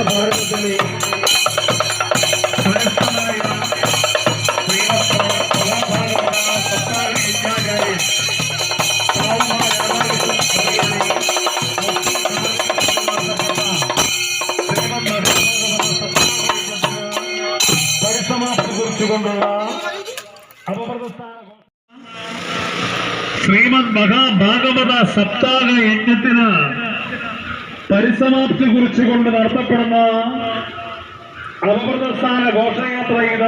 ಭಾರತದಲ್ಲಿ ಶ್ರೀಮನ್ ಮಹಾಭಾಗವತ ಸಪ್ತಾಹ ಯಜ್ಞತಿನ പരിസമാപ്തി കുറിച്ചുകൊണ്ട് നടത്തപ്പെടുന്ന അപകൃതസ്ഥാന ഘോഷയാത്ര ചെയ്ത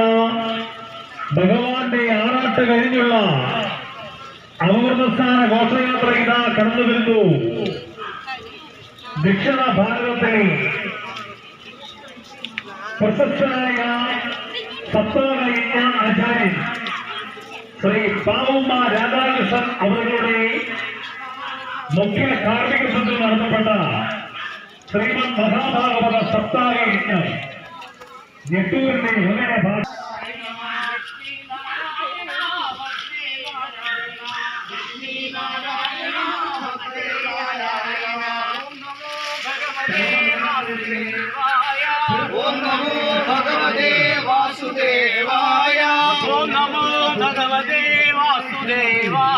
ഭഗവാന്റെ ആറാട്ട് കഴിഞ്ഞുള്ള അപകൃതസ്ഥാന ഘോഷയാത്ര ചെയ്ത കടന്നു വരുന്നു. ദക്ഷിണ ഭാരതത്തിലെ പ്രശസ്തനായ സപ്താഹ ആചാര്യൻ ശ്രീ പാവുമ്മ രാധാകൃഷ്ണൻ അവരുടെ മുഖ്യ കാർമ്മിക സംഘം നടത്തപ്പെട്ട శ్రీమన్ మహాభాగవత సప్తాహ విజ్ఞానం ఎటువంటి హృదయ భాష. వాసుదేవాయ నమో భగవతే వాసుదేవాయ.